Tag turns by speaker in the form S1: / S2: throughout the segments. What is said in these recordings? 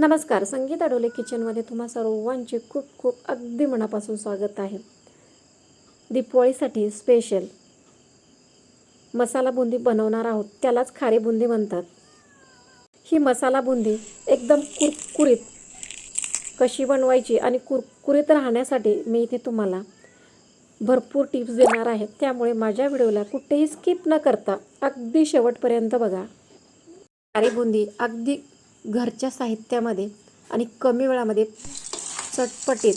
S1: नमस्कार संगीत अडोले किचनमध्ये तुम्हा सर्वांचे खूप खूप अगदी मनापासून स्वागत आहे. दीपावळीसाठी स्पेशल मसाला बुंदी बनवणार आहोत त्यालाच खारी बुंदी म्हणतात. ही मसाला बुंदी एकदम कुरकुरीत कशी बनवायची आणि कुरकुरीत राहण्यासाठी मी इथे तुम्हाला भरपूर टिप्स देणार आहे. त्यामुळे माझ्या व्हिडिओला कुठेही स्किप न करता अगदी शेवटपर्यंत बघा. खारी बुंदी अगदी घरच्या साहित्यामध्ये आणि कमी वेळामध्ये चटपटीत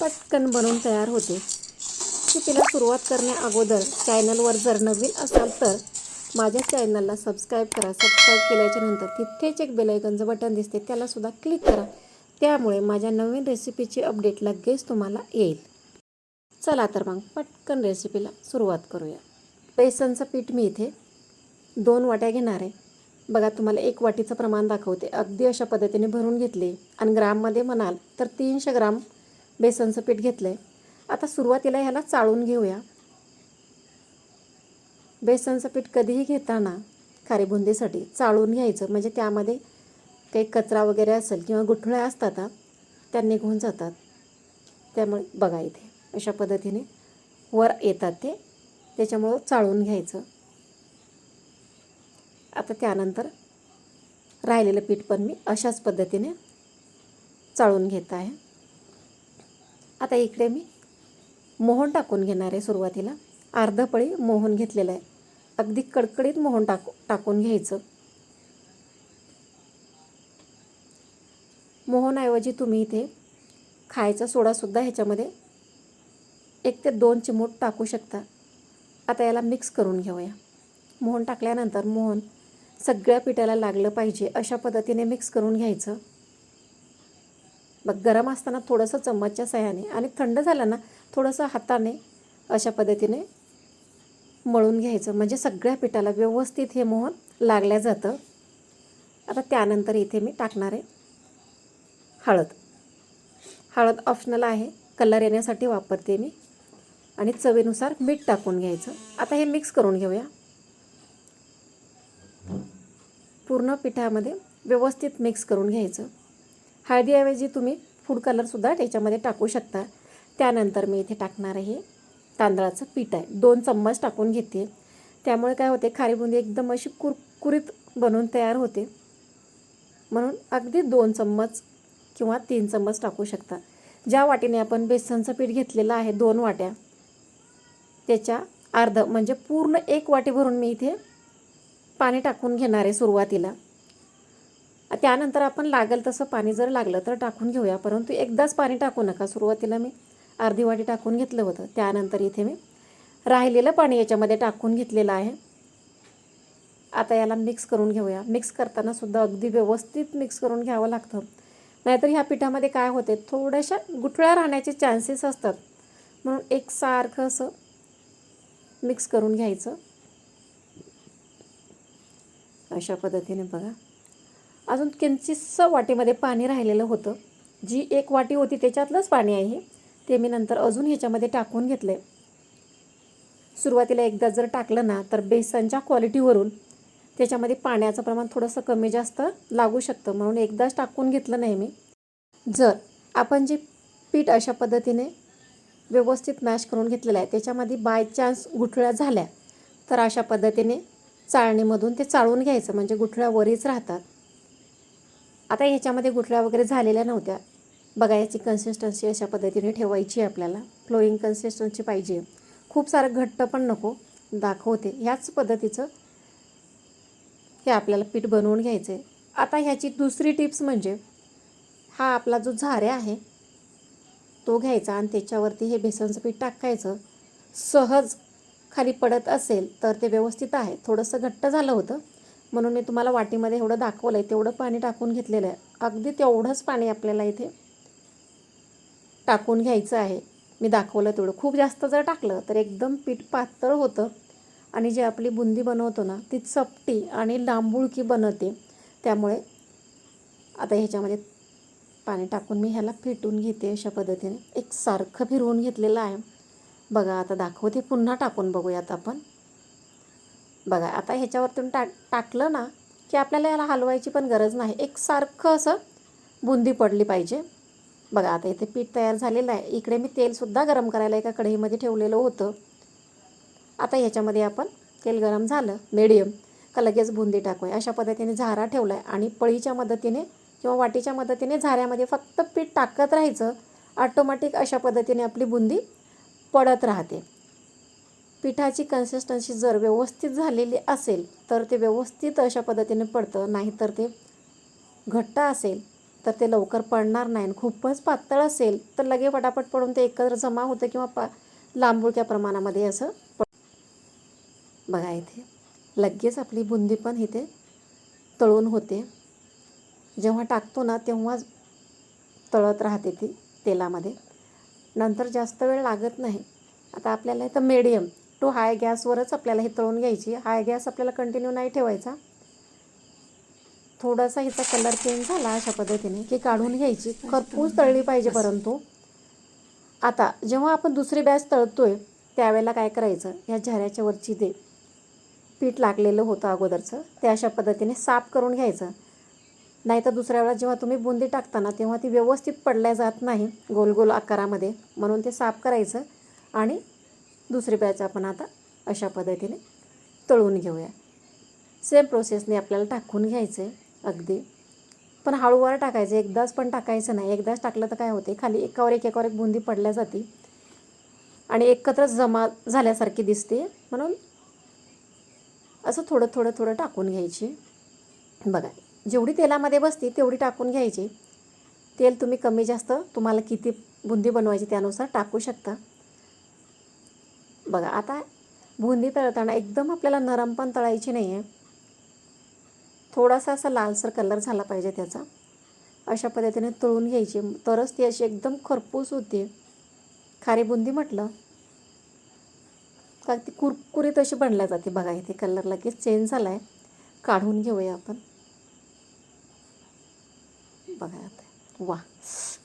S1: पटकन बनवून तयार होते. तिला सुरुवात करण्या अगोदर चॅनलवर जर नवीन असाल तर माझ्या चॅनलला सबस्क्राईब करा सबस्क्राईब केल्याच्यानंतर तिथेच एक बेलायकनचं बटन दिसते त्यालासुद्धा क्लिक करा. त्यामुळे माझ्या नवीन रेसिपीची अपडेट लगेच तुम्हाला येईल. चला तर मग पटकन रेसिपीला सुरुवात करूया. बेसनचं पीठ मी इथे दोन वाट्या घेणार आहे. बघा तुम्हाला एक वाटीचं प्रमाण दाखवते. अगदी अशा पद्धतीने भरून घेतले आणि ग्राममध्ये म्हणाल तर तीनशे ग्राम बेसनचं पीठ घेतलं आहे आता सुरुवातीला ह्याला चाळून घेऊया. बेसनचं पीठ कधीही घेताना खारीबुंदीसाठी चाळून घ्यायचं. म्हणजे त्यामध्ये काही कचरा वगैरे असेल किंवा गुठळ्या असतात त्या निघून जातात. त्यामुळे बघा इथे अशा पद्धतीने वर येतात ते. त्याच्यामुळं चाळून घ्यायचं. आता त्यानंतर राहिलेलं पीठ पण मी अशाच पद्धतीने चाळून घेत आहे. आता इकडे मी मोहन टाकून घेणार आहे सुरुवातीला. अर्ध पळी मोहन घेतलेलं आहे. अगदी कडकडीत मोहन टाकू टाकून घ्यायचं. मोहनऐवजी तुम्ही इथे खायचा सोडासुद्धा ह्याच्यामध्ये एक ते दोन चिमूट टाकू शकता. आता याला मिक्स करून घेऊया. मोहन टाकल्यानंतर मोहन सगळ्या पिठाला लागलं पाहिजे अशा पद्धतीने मिक्स करून घ्यायचं. मग गरम असताना थोडंसं चम्मचच्या सहाय्याने आणि थंड झालं ना थोडंसं हाताने अशा पद्धतीने मळून घ्यायचं. म्हणजे सगळ्या पिठाला व्यवस्थित हे मोहन लागल्या जातं. आता त्यानंतर इथे मी टाकणार आहे हळद. हळद ऑप्शनल आहे कलर येण्यासाठी वापरते मी. आणि चवीनुसार मीठ टाकून घ्यायचं. आता हे मिक्स करून घेऊया. पूर्ण पिठामध्ये व्यवस्थित मिक्स करून घ्यायचं. हळदीऐवजी तुम्ही फूड कलरसुद्धा त्याच्यामध्ये टाकू शकता. त्यानंतर मी इथे टाकणार आहे तांदळाचं पीठ आहे. दोन चम्मच टाकून घेते. त्यामुळे काय होते खारी बुंदी एकदम अशी कुरकुरीत बनवून तयार होते. म्हणून अगदी दोन चम्मच किंवा तीन चम्मच टाकू शकता. ज्या वाटीने आपण बेसनचं पीठ घेतलेलं आहे दोन वाट्या त्याच्या अर्ध म्हणजे पूर्ण एक वाटी भरून मी इथे पाणी टाकून घेणार आहे सुरुवातीला. त्यानंतर आपण लागेल तसं पाणी जर लागलं तर टाकून घेऊया. परंतु एकदाच पाणी टाकू नका. सुरुवातीला मी अर्धी वाटी टाकून घेतलं होतं. त्यानंतर इथे मी राहिलेलं पाणी याच्यामध्ये टाकून घेतलेलं आहे. आता याला मिक्स करून घेऊया. मिक्स करताना सुद्धा अगदी व्यवस्थित मिक्स करून घ्यावं लागतं. नाहीतर ह्या पिठामध्ये काय होते थोड्याशा गुठळ्या राहण्याचे चान्सेस असतात. म्हणून एकसारखं असं मिक्स करून घ्यायचं. अशा पद्धतीने बघा. अजून किंचितसं वाटीमध्ये पाणी राहिलेलं होतं. जी एक वाटी होती त्याच्यातलंच पाणी आहे ते मी नंतर अजून ह्याच्यामध्ये टाकून घेतलं आहे सुरुवातीला एकदा जर टाकलं ना तर बेसनच्या क्वालिटीवरून त्याच्यामध्ये पाण्याचं प्रमाण थोडंसं कमी जास्त लागू शकतं. म्हणून एकदाच टाकून घेतलं नाही मी. जर आपण जे पीठ अशा पद्धतीने व्यवस्थित मॅश करून घेतलेलं आहे त्याच्यामध्ये बाय चान्स गुठळ्या झाल्या तर अशा पद्धतीने चाळणीमधून ते चाळून घ्यायचं म्हणजे गुठळ्या वरीच राहतात. आता ह्याच्यामध्ये गुठळ्या वगैरे झालेल्या नव्हत्या. बघा याची कन्सिस्टन्सी अशा पद्धतीने ठेवायची आहे आपल्याला. फ्लोईंग कन्सिस्टन्सी पाहिजे. खूप सारं घट्ट पण नको दाखवते. ह्याच पद्धतीचं हे आपल्याला पीठ बनवून घ्यायचं आहे आता ह्याची दुसरी टिप्स म्हणजे हा आपला जो झाऱ्या आहे तो घ्यायचा आणि त्याच्यावरती हे बेसनचं पीठ टाकायचं. सहज खाली पडत असेल तर ते व्यवस्थित आहे. थोडंसं घट्ट झालं होतं. म्हणून मी तुम्हाला वाटीमध्ये एवढं दाखवलं आहे तेवढं पाणी टाकून घेतलेलं आहे. अगदी तेवढंच पाणी आपल्याला इथे टाकून घ्यायचं आहे. मी दाखवलं तेवढं. खूप जास्त जर टाकलं तर एकदम पीठ पातळ होतं. आणि जी आपली बुंदी बनवतो ना ती चपटी आणि लांबुळकी बनवते. त्यामुळे आता ह्याच्यामध्ये पाणी टाकून मी ह्याला फेटून घेते अशा पद्धतीने. एक सारखं फिरवून घेतलेलं आहे. बघा आता दाखवते पुन्हा टाकून बघूयात आपण. बघा आता ह्याच्यावरतून टाक टाकलं ना की आपल्याला याला हलवायची पण गरज नाही. एक सारखं असं बुंदी पडली पाहिजे. बघा आता इथे पीठ तयार झालेलं आहे. इकडे मी तेलसुद्धा गरम करायला एका कढईमध्ये ठेवलेलं होतं. आता ह्याच्यामध्ये आपण तेल गरम झालं मीडियम का लगेच बुंदी टाकूया. अशा पद्धतीने झारा ठेवला आहे आणि पळीच्या मदतीने किंवा वाटीच्या मदतीने झाऱ्यामध्ये फक्त पीठ टाकत राहायचं ऑटोमॅटिक अशा पद्धतीने आपली बुंदी पडत राहते. पिठाची कन्सिस्टन्सी जर व्यवस्थित झालेली असेल तर ते व्यवस्थित अशा पद्धतीने पडतं. नाहीतर ते घट्ट असेल तर ते लवकर पडणार नाही. खूपच पातळ असेल तर लगे पटापट पडून ते एकत्र जमा होतं किंवा पा लांबुळक्या प्रमाणामध्ये असं पड बघा इथे. लगेच आपली बुंदी पण इथे तळून होते. जेव्हा टाकतो ना तेव्हाच तळत राहते ती तेलामध्ये. नंतर जास्त वेळ लागत नाही. आता आपल्याला इथं मीडियम टू हाय गॅसवरच आपल्याला हे तळून घ्यायची. हाय गॅस आपल्याला कंटिन्यू नाही ठेवायचा. थोडासा हिचा कलर चेंज झाला अशा पद्धतीने की काढून घ्यायची. खरपूस तळली पाहिजे परंतु. आता जेव्हा आपण दुसरी बॅच तळतोय त्यावेळेला काय करायचं? या झऱ्याच्या वरची ते पीठ लागलेलं होतं अगोदरचं ते अशा पद्धतीने साफ करून घ्यायचं. नाहीतर दुसऱ्या वेळेला जेव्हा तुम्ही बुंदी टाकताना तेव्हा ती व्यवस्थित पडल्या जात नाही गोल गोल आकारामध्ये. म्हणून ते साफ करायचं आणि दुसरी बॅच आपण आता अशा पद्धतीने तळून घेऊया. सेम प्रोसेसने आपल्याला टाकून घ्यायचं आहे अगदी. पण हळूवार टाकायचं एकदाच पण टाकायचं नाही. एकदाच टाकलं तर काय होते खाली एकावर एक एकावर एक बुंदी पडल्या जाते. आणि एकत्र जमा झाल्यासारखी दिसते. म्हणून असं थोडं थोडं थोडं टाकून घ्यायची. बघा. जेवढी तेलामध्ये बसते तेवढी टाकून घ्यायची. तेल तुम्ही कमी जास्त तुम्हाला किती बुंदी बनवायची त्यानुसार टाकू शकता. बघा आता बुंदी तळताना एकदम आपल्याला नरम पण तळायची नाही आहे थोडासा असा लालसर कलर झाला पाहिजे त्याचा. अशा पद्धतीने तळून घ्यायची. तरच ती अशी एकदम खरपूस होते. खारी बुंदी म्हटलं. का ती कुरकुरीत अशी बनल्या जाते. बघा इथे कलर लगेच चेंज झाला आहे काढून घेऊया आपण बघा आता वा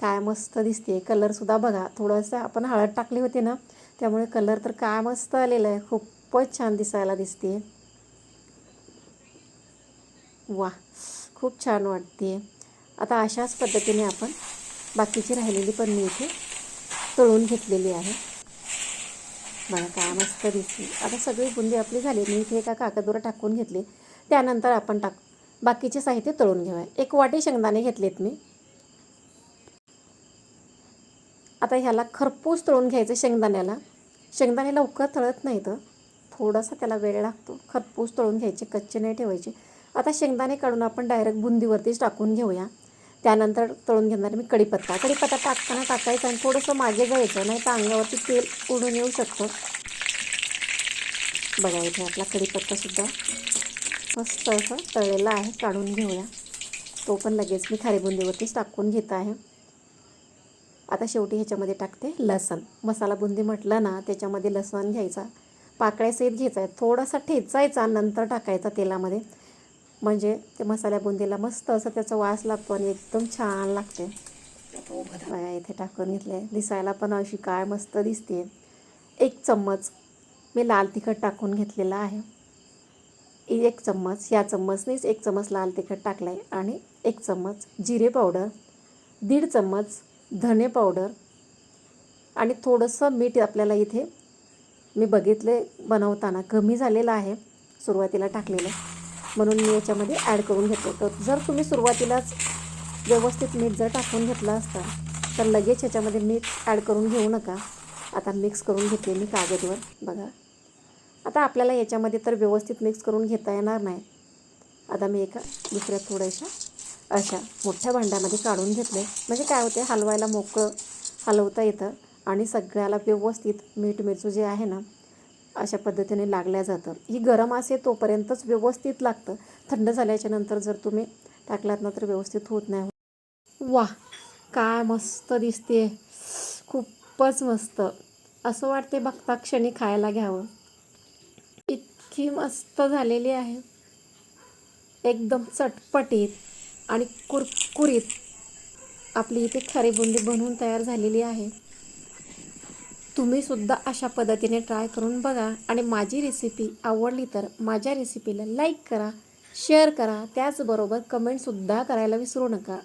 S1: काय मस्त दिसते कलरसुद्धा बघा थोडंसं आपण हळद टाकली होती ना त्यामुळे कलर तर काय मस्त आलेला आहे. खूपच छान दिसायला दिसते वा खूप छान वाटते आता अशाच पद्धतीने आपण बाकीची राहिलेली पण मी इथे तळून घेतलेली आहे. बघा काय मस्त दिसते आता सगळी बुंदी आपली झाली. मी इथे एका कागदवर टाकून घेतली. त्यानंतर आपण टाक बाकीचे साहित्य तळून घेऊया. एक वाटी शेंगदाणे घेतलेत मी. आता ह्याला खरपूस तळून घ्यायचं शेंगदाण्याला. शेंगदाणे लवकर तळत नाही तर थोडासा त्याला वेळ लागतो. खरपूस तळून घ्यायचे कच्चे नाही ठेवायचे. आता शेंगदाणे काढून आपण डायरेक्ट बुंदीवरतीच टाकून घेऊया. त्यानंतर तळून घेणार मी कढीपत्ता. कढीपत्ता टाकताना टाकायचा आणि थोडंसं मागे जायचं नाही तर अंगावरती तेल उडून येऊ शकतं. बघा इथे आपला कढीपत्तासुद्धा मस्त असं तळलेला आहे. काढून घेऊया. तो पण लगेच मी खारी बुंदीवरतीच टाकून घेत आहे. आता शेवटी ह्याच्यामध्ये टाकते लसण. मसाला बुंदी म्हटलं ना त्याच्यामध्ये लसण घ्यायचा. पाकळ्या सहित घ्यायचा. आहे थोडासा ठेचायचा नंतर टाकायचा तेलामध्ये. म्हणजे ते मसाल्या बुंदीला मस्त असं त्याचा वास लागतो आणि एकदम छान लागते. इथे टाकून घेतले दिसायला पण अशी काय मस्त दिसते. एक चम्मच मी लाल तिखट टाकून घेतलेला आहे. एक चम्मच या चम्मचनेच एक चम्मच लाल तिखट टाकलं आहे आणि एक चम्मच जिरे पावडर दीड चम्मच धने पावडर आणि थोडंसं मीठ आपल्याला इथे मी बघितले बनवताना कमी झालेलं आहे सुरुवातीला टाकलेलं. म्हणून मी याच्यामध्ये ॲड करून घेतो तर जर तुम्ही सुरुवातीलाच व्यवस्थित मीठ जर टाकून घेतलं असता तर लगेच ह्याच्यामध्ये मीठ ॲड करून घेऊ नका. आता मिक्स करून घेते मी कागदवर. बघा. आता आपल्याला याच्यामध्ये तर व्यवस्थित मिक्स करून घेता येणार नाही. आता मी एका दुसऱ्या थोड्याशा अशा मोठ्या भांड्यामध्ये काढून घेतले. म्हणजे काय होते हलवायला मोकळं हलवता येतं आणि सगळ्याला व्यवस्थित मीठ मिरचू जे आहे ना अशा पद्धतीने लागल्या जातं. ही गरम असे तोपर्यंतच व्यवस्थित लागतं. थंड झाल्याच्यानंतर जर तुम्ही टाकलात ना तर व्यवस्थित होत नाही. वा काय मस्त दिसते. खूपच मस्त. असं वाटते बघता क्षणी खायला घ्यावं. इतकी मस्त झालेली आहे. एकदम चटपटीत. आणि कुरकुरीत आपली इथे खारी बुंदी बनवून तयार झालेली आहे. तुम्हीसुद्धा अशा पद्धतीने ट्राय करून बघा. आणि माझी रेसिपी आवडली तर माझ्या रेसिपीला लाईक करा शेअर करा. त्याचबरोबर कमेंटसुद्धा करायला विसरू नका.